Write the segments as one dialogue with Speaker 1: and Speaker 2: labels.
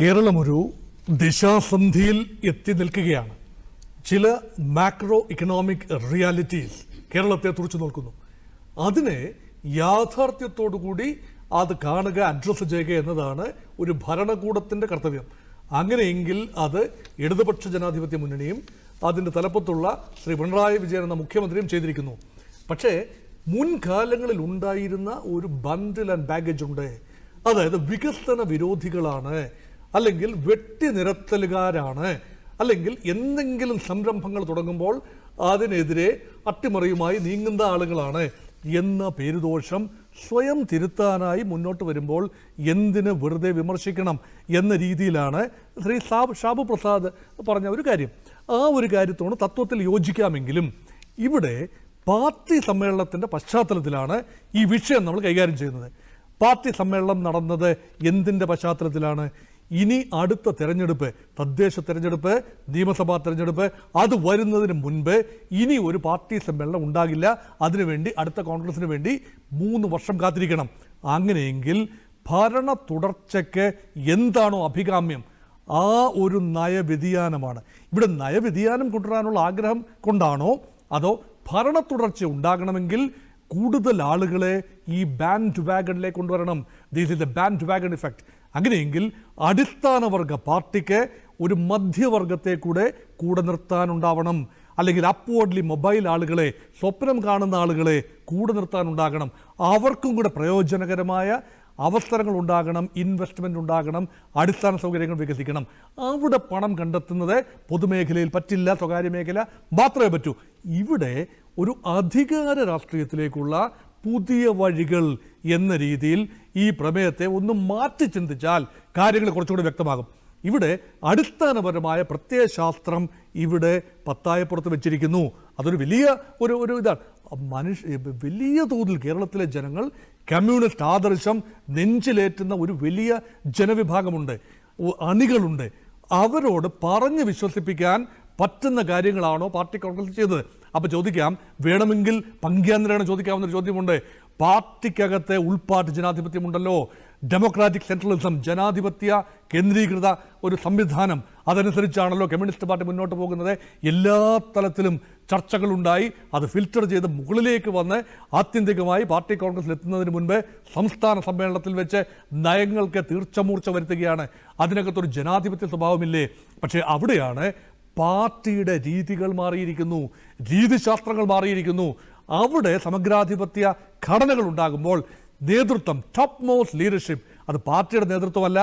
Speaker 1: കേരളം ഒരു ദിശാസന്ധിയിൽ എത്തി നിൽക്കുകയാണ്. ചില മാക്രോ ഇക്കണോമിക് റിയാലിറ്റീസ് കേരളത്തെ തുറച്ചു നോക്കുന്നു. അതിനെ യാഥാർത്ഥ്യത്തോടുകൂടി അത് കാണുക അഡ്രസ്സ് ചെയ്യുക എന്നതാണ് ഒരു ഭരണകൂടത്തിന്റെ കർത്തവ്യം. അങ്ങനെയെങ്കിൽ അത് ഇടതുപക്ഷ ജനാധിപത്യ മുന്നണിയും അതിന്റെ തലപ്പത്തുള്ള ശ്രീ പിണറായി വിജയൻ എന്ന മുഖ്യമന്ത്രിയും ചെയ്തിരിക്കുന്നു. പക്ഷേ മുൻകാലങ്ങളിൽ ഉണ്ടായിരുന്ന ഒരു ബണ്ടിൽ ആൻഡ് ബാഗേജ് ഉണ്ട്. അതായത് വികസന വിരോധികളാണ് അല്ലെങ്കിൽ വെട്ടി നിരത്തലുകാരാണ് അല്ലെങ്കിൽ എന്തെങ്കിലും സംരംഭങ്ങൾ തുടങ്ങുമ്പോൾ അതിനെതിരെ അട്ടിമറിയുമായി നീങ്ങുന്ന ആളുകളാണ്. എന്ന പേരുദോഷം സ്വയം തിരുത്താനായി മുന്നോട്ട് വരുമ്പോൾ എന്തിന് വെറുതെ വിമർശിക്കണം എന്ന രീതിയിലാണ് ശ്രീ സാബ് ഷാബു പ്രസാദ് പറഞ്ഞ ഒരു കാര്യം. ആ ഒരു കാര്യത്തോട് തത്വത്തിൽ യോജിക്കാമെങ്കിലും ഇവിടെ പാർട്ടി സമ്മേളനത്തിന്റെ പശ്ചാത്തലത്തിലാണ് ഈ വിഷയം നമ്മൾ കൈകാര്യം ചെയ്യുന്നത്. പാർട്ടി സമ്മേളനം നടന്നത് എന്തിന്റെ പശ്ചാത്തലത്തിലാണ്? ഇനി അടുത്ത തെരഞ്ഞെടുപ്പ് തദ്ദേശ തെരഞ്ഞെടുപ്പ് നിയമസഭാ തെരഞ്ഞെടുപ്പ് അത് വരുന്നതിന് മുൻപ് ഇനി ഒരു പാർട്ടി സമ്മേളനം ഉണ്ടാകില്ല. അതിനുവേണ്ടി അടുത്ത കോൺഗ്രസിന് വേണ്ടി മൂന്ന് വർഷം കാത്തിരിക്കണം. അങ്ങനെയെങ്കിൽ ഭരണ തുടർച്ചയ്ക്ക് എന്താണോ അഭികാമ്യം ആ ഒരു നയവ്യതിയാനമാണ്. ഇവിടെ നയവ്യതിയാനം കൊണ്ടുവരാനുള്ള ആഗ്രഹം കൊണ്ടാണോ? അതോ ഭരണ തുടർച്ച ഉണ്ടാകണമെങ്കിൽ കൂടുതൽ ആളുകളെ ഈ ബാൻഡ് വാഗണിലേക്ക് കൊണ്ടുവരണം. This is the bandwagon effect അങ്ങനെയെങ്കിൽ അടിസ്ഥാനവർഗ പാർട്ടിക്ക് ഒരു മധ്യവർഗത്തെ കൂടെ കൂടെ നിർത്താനുണ്ടാവണം. അല്ലെങ്കിൽ അപ്വേർഡ്ലി മൊബൈൽ ആളുകളെ സ്വപ്നം കാണുന്ന ആളുകളെ കൂടെ നിർത്താനുണ്ടാകണം. അവർക്കും കൂടെ പ്രയോജനകരമായ അവസരങ്ങൾ ഉണ്ടാകണം ഇൻവെസ്റ്റ്മെന്റ് ഉണ്ടാകണം അടിസ്ഥാന സൗകര്യങ്ങൾ വികസിക്കണം. അവിടെ പണം കണ്ടെത്തുന്നത് പൊതുമേഖലയിൽ പറ്റില്ല സ്വകാര്യ മേഖല മാത്രമേ പറ്റൂ. ഇവിടെ ഒരു അധികാര രാഷ്ട്രീയത്തിലേക്കുള്ള പുതിയ വഴികൾ എന്ന രീതിയിൽ ഈ പ്രമേയത്തെ ഒന്ന് മാറ്റി ചിന്തിച്ചാൽ കാര്യങ്ങൾ കുറച്ചുകൂടി വ്യക്തമാകും. ഇവിടെ അടിസ്ഥാനപരമായ പ്രത്യയശാസ്ത്രം ഇവിടെ പത്തായപ്പുറത്ത് വെച്ചിരിക്കുന്നു. അതൊരു വലിയ ഒരു ഒരു ഇതാണ്. മനുഷ്യ വലിയ തോതിൽ കേരളത്തിലെ ജനങ്ങൾ കമ്മ്യൂണിസ്റ്റ് ആദർശം നെഞ്ചിലേറ്റുന്ന ഒരു വലിയ ജനവിഭാഗമുണ്ട്. അണികളുണ്ട്. അവരോട് പറഞ്ഞ് വിശ്വസിപ്പിക്കാൻ പറ്റുന്ന കാര്യങ്ങളാണോ പാർട്ടി കോൺഗ്രസ് ചെയ്തത്? അപ്പോൾ ചോദിക്കാം വേണമെങ്കിൽ പങ്ക്യാന്തരാണ് ചോദിക്കാവുന്ന ഒരു ചോദ്യമുണ്ട്. പാർട്ടിക്കകത്തെ ഉൾപാർട്ടി ജനാധിപത്യമുണ്ടല്ലോ. ഡെമോക്രാറ്റിക് സെൻട്രലിസം ജനാധിപത്യ കേന്ദ്രീകൃത ഒരു സംവിധാനം. അതനുസരിച്ചാണല്ലോ കമ്മ്യൂണിസ്റ്റ് പാർട്ടി മുന്നോട്ട് പോകുന്നത്. എല്ലാ തലത്തിലും ചർച്ചകളുണ്ടായി. അത് ഫിൽറ്റർ ചെയ്ത് മുകളിലേക്ക് വന്ന് ആത്യന്തികമായി പാർട്ടി കോൺഗ്രസിൽ എത്തുന്നതിന് മുൻപ് സംസ്ഥാന സമ്മേളനത്തിൽ വെച്ച് നയങ്ങൾക്ക് തീർച്ചമൂർച്ച വരുത്തുകയാണ്. അതിനകത്തൊരു ജനാധിപത്യ സ്വഭാവമില്ലേ? പക്ഷേ അവിടെയാണ് പാർട്ടിയുടെ രീതികൾ മാറിയിരിക്കുന്നു. രീതിശാസ്ത്രങ്ങൾ മാറിയിരിക്കുന്നു. അവിടെ സമഗ്രാധിപത്യ ഘടനകൾ ഉണ്ടാകുമ്പോൾ നേതൃത്വം ടോപ്പ് മോസ്റ്റ് ലീഡർഷിപ്പ് അത് പാർട്ടിയുടെ നേതൃത്വമല്ല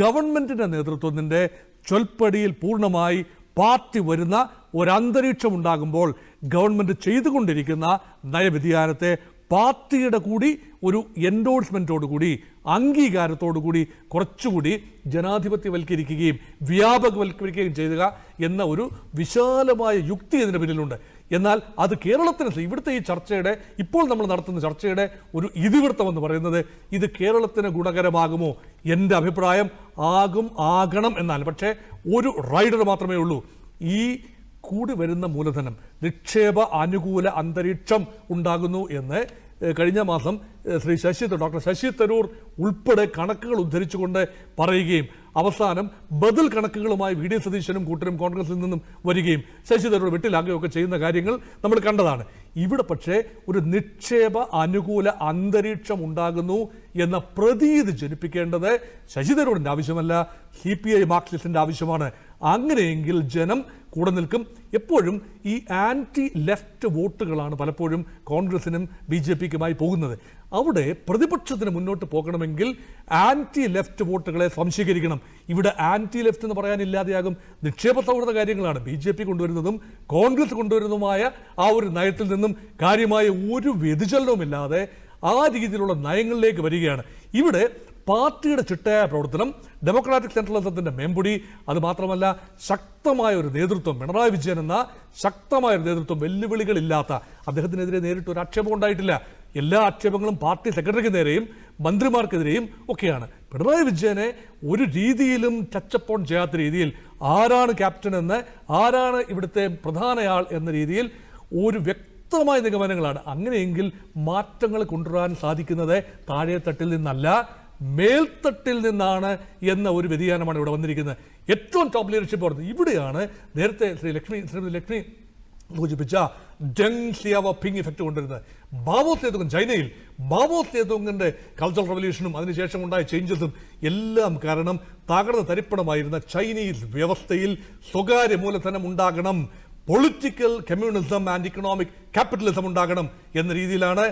Speaker 1: ഗവൺമെന്റിന്റെ നേതൃത്വത്തിന്റെ ചൊൽപ്പടിയിൽ പൂർണമായി പാർട്ടി വരുന്ന ഒരന്തരീക്ഷം ഉണ്ടാകുമ്പോൾ ഗവൺമെന്റ് ചെയ്തുകൊണ്ടിരിക്കുന്ന നയവ്യതിയാനത്തെ പാർട്ടിയുടെ കൂടി ഒരു എൻഡോഴ്സ്മെന്റോടു കൂടി അംഗീകാരത്തോടു കൂടി കുറച്ചുകൂടി ജനാധിപത്യവൽക്കരിക്കുകയും വ്യാപകവൽക്കരിക്കുകയും ചെയ്യുക എന്ന ഒരു വിശാലമായ യുക്തി ഇതിന് പിന്നിലുണ്ട്. എന്നാൽ അത് കേരളത്തിന് ഇവിടുത്തെ ഈ ചർച്ചയുടെ ഇപ്പോൾ നമ്മൾ നടത്തുന്ന ചർച്ചയുടെ ഒരു ഇതിവൃത്തം എന്ന് പറയുന്നത് ഇത് കേരളത്തിന് ഗുണകരമാകുമോ? എന്റെ അഭിപ്രായം ആകും ആകണം എന്നാൽ പക്ഷേ ഒരു റൈഡർ മാത്രമേ ഉള്ളൂ. ഈ കൂടി വരുന്ന മൂലധനം നിക്ഷേപ അനുകൂല അന്തരീക്ഷം ഉണ്ടാകുന്നു എന്ന് കഴിഞ്ഞ മാസം ശ്രീ ശശി ഡോക്ടർ ശശി തരൂർ ഉൾപ്പെടെ കണക്കുകൾ ഉദ്ധരിച്ചുകൊണ്ട് പറയുകയും അവസാനം ബദൽ കണക്കുകളുമായി വി ഡി സതീശനും കൂട്ടരും കോൺഗ്രസിൽ നിന്നും വരികയും ശശി തരൂർ വെട്ടിലാകുകയൊക്കെ ചെയ്യുന്ന കാര്യങ്ങൾ നമ്മൾ കണ്ടതാണ്. ഇവിടെ പക്ഷേ ഒരു നിക്ഷേപ അനുകൂല അന്തരീക്ഷം ഉണ്ടാകുന്നു എന്ന പ്രതീതി ജനിപ്പിക്കേണ്ടത് ശശി തരൂരിന്റെ ആവശ്യമല്ല സി പി ഐ മാർക്സിസ്റ്റിന്റെ ആവശ്യമാണ്. അങ്ങനെയെങ്കിൽ ജനം കൂടെ നിൽക്കും. എപ്പോഴും ഈ ആന്റി ലെഫ്റ്റ് വോട്ടുകളാണ് പലപ്പോഴും കോൺഗ്രസിനും ബി ജെ പിക്കുമായി പോകുന്നത്. അവിടെ പ്രതിപക്ഷത്തിന് മുന്നോട്ട് പോകണമെങ്കിൽ ആന്റി ലെഫ്റ്റ് വോട്ടുകളെ സംശീകരിക്കണം ഇവിടെ ആന്റി ലെഫ്റ്റ് എന്ന് പറയാനില്ലാതെയാകും നിക്ഷേപ സൗഹൃദ കാര്യങ്ങളാണ് ബി ജെ പി കൊണ്ടുവരുന്നതും കോൺഗ്രസ് കൊണ്ടുവരുന്നതുമായ ആ ഒരു നയത്തിൽ നിന്നും കാര്യമായ ഒരു വ്യതിചലനവുമില്ലാതെ ആ രീതിയിലുള്ള നയങ്ങളിലേക്ക് വരികയാണ്. ഇവിടെ പാർട്ടിയുടെ ചിട്ടയായ പ്രവർത്തനം ഡെമോക്രാറ്റിക് സെൻട്രലിസത്തിന്റെ മേമ്പൊടി അത് മാത്രമല്ല ശക്തമായ ഒരു നേതൃത്വം പിണറായി വിജയൻ എന്ന ശക്തമായ ഒരു നേതൃത്വം വെല്ലുവിളികളില്ലാത്ത അദ്ദേഹത്തിനെതിരെ നേരിട്ട് ഒരു ആക്ഷേപം ഉണ്ടായിട്ടില്ല. എല്ലാ ആക്ഷേപങ്ങളും പാർട്ടി സെക്രട്ടറിക്ക് നേരെയും മന്ത്രിമാർക്കെതിരെയും ഒക്കെയാണ്. പിണറായി വിജയനെ ഒരു രീതിയിലും ടച്ചപ്പ് ഓൺ ചെയ്യാത്ത രീതിയിൽ ആരാണ് ക്യാപ്റ്റൻ എന്ന് ആരാണ് ഇവിടുത്തെ പ്രധാനയാൾ എന്ന രീതിയിൽ ഒരു വ്യക്തമായ നിഗമനങ്ങളാണ്. അങ്ങനെയെങ്കിൽ മാറ്റങ്ങൾ കൊണ്ടുവരാൻ സാധിക്കുന്നത് താഴെത്തട്ടിൽ നിന്നല്ല. മേൽത്തട്ടിൽ നിന്നാണ് എന്ന ഒരു വ്യതിയാനമാണ് ഇവിടെ വന്നിരിക്കുന്നത്. ഏറ്റവും ടോപ്പ് ലീഡർഷിപ്പ് പറഞ്ഞത് ഇവിടെയാണ് നേരത്തെ ശ്രീ ലക്ഷ്മി ശ്രീമതി ലക്ഷ്മി സൂചിപ്പിച്ച ഡെങ് സിയാവ പിങ് ഇഫക്റ്റ് കൊണ്ടുവരുന്നത് മാവോ സേതുങ് ചൈനയിൽ മാവോ സേതുങ്ങിന്റെ കൾച്ചറൽ റവല്യൂഷനും അതിനുശേഷം ഉണ്ടായ ചേഞ്ചസും എല്ലാം കാരണം തകർന്ന തരിപ്പണമായിരുന്ന ചൈനീസ് വ്യവസ്ഥയിൽ സ്വകാര്യ മൂലധനം ഉണ്ടാകണം. Political communism and economic capitalism ഉണ്ടാകണം എന്ന രീതിയിലാണ്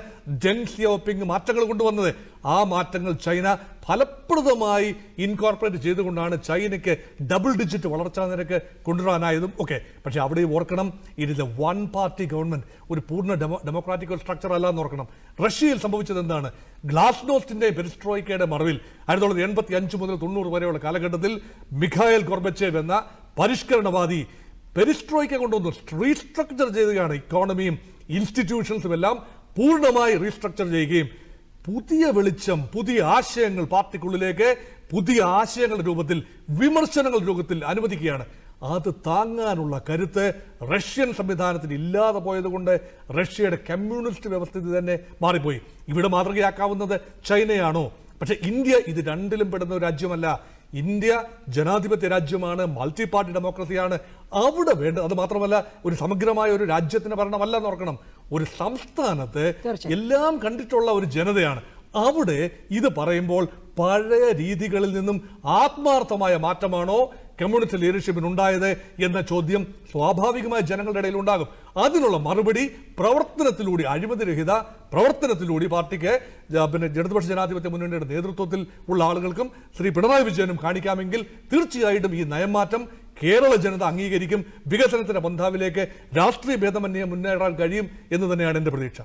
Speaker 1: സിയോപിങ് മാറ്റങ്ങൾ കൊണ്ടുവന്നത്. ആ മാറ്റങ്ങൾ ചൈന ഫലപ്രദമായി ഇൻകോർപ്പറേറ്റ് ചെയ്തുകൊണ്ടാണ് ചൈനയ്ക്ക് ഡബിൾ ഡിജിറ്റ് വളർച്ചാ നിരക്ക് കൊണ്ടുവരാനായതും ഒക്കെ. പക്ഷേ അവിടെ ഓർക്കണം it is a one party government ഒരു പൂർണ ഡെമോ ഡെമോക്രാറ്റിക് സ്ട്രക്ചർ അല്ല എന്ന് ഓർക്കണം. റഷ്യയിൽ സംഭവിച്ചത് എന്താണ്? ഗ്ലാസ്നോസ്റ്റിന്റെ പെരിസ്ട്രോയിക്കയുടെ മറവിൽ ആയിരത്തി തൊള്ളായിരത്തി എൺപത്തി അഞ്ച് മുതൽ തൊണ്ണൂറ് വരെയുള്ള കാലഘട്ടത്തിൽ മിഖായൽ ഗോർബച്ചേവ് എന്ന പരിഷ്കരണവാദി പെരിസ്ട്രോയ്ക്ക കൊണ്ടുവന്ന് റീസ്ട്രക്ചർ ചെയ്യുകയാണ് ഇക്കോണമിയും ഇൻസ്റ്റിറ്റ്യൂഷൻസും എല്ലാം പൂർണമായി റീസ്ട്രക്ചർ ചെയ്യുകയും പുതിയ വെളിച്ചം പുതിയ ആശയങ്ങൾ പാർട്ടിക്കുള്ളിലേക്ക് പുതിയ ആശയങ്ങളുടെ രൂപത്തിൽ വിമർശനങ്ങളുടെ രൂപത്തിൽ അനുവദിക്കുകയാണ്. അത് താങ്ങാനുള്ള കരുത്ത് റഷ്യൻ സംവിധാനത്തിന് ഇല്ലാതെ പോയതുകൊണ്ട് റഷ്യയുടെ കമ്മ്യൂണിസ്റ്റ് വ്യവസ്ഥിതി തന്നെ മാറിപ്പോയി. ഇവിടെ മാതൃകയാക്കാവുന്നത് ചൈനയാണോ? പക്ഷെ ഇന്ത്യ ഇത് രണ്ടിലും പെടുന്ന ഒരു രാജ്യമല്ല. ഇന്ത്യ ജനാധിപത്യ രാജ്യമാണ് മൾട്ടി പാർട്ടി ഡെമോക്രസിയാണ് അവിടെ വേണ്ട അത് മാത്രമല്ല ഒരു സമഗ്രമായ ഒരു രാജ്യത്തിന് ഭരണമല്ല എന്ന് ഓർക്കണം. ഒരു സംസ്ഥാനത്ത് എല്ലാം കണ്ടിട്ടുള്ള ഒരു ജനതയാണ്. അവിടെ ഇത് പറയുമ്പോൾ പഴയ രീതികളിൽ നിന്നും ആത്മാർത്ഥമായ മാറ്റമാണോ കമ്മ്യൂണിസ്റ്റ് ലീഡർഷിപ്പിന് ഉണ്ടായത് എന്ന ചോദ്യം സ്വാഭാവികമായ ജനങ്ങളുടെ ഇടയിൽ ഉണ്ടാകും. അതിനുള്ള മറുപടി പ്രവർത്തനത്തിലൂടെ അഴിമതിരഹിത പ്രവർത്തനത്തിലൂടെ പാർട്ടിക്ക് പിന്നെ ഇടതുപക്ഷ ജനാധിപത്യ മുന്നണിയുടെ നേതൃത്വത്തിൽ ഉള്ള ആളുകൾക്കും ശ്രീ പിണറായി വിജയനും കാണിക്കാമെങ്കിൽ തീർച്ചയായിട്ടും ഈ നയമാറ്റം കേരള ജനത അംഗീകരിക്കും വികസനത്തിന്റെ പന്ഥാവിലേക്ക് രാഷ്ട്രീയ ഭേദമന്യേ മുന്നേറാൻ കഴിയും എന്ന് തന്നെയാണ് എന്റെ പ്രതീക്ഷ.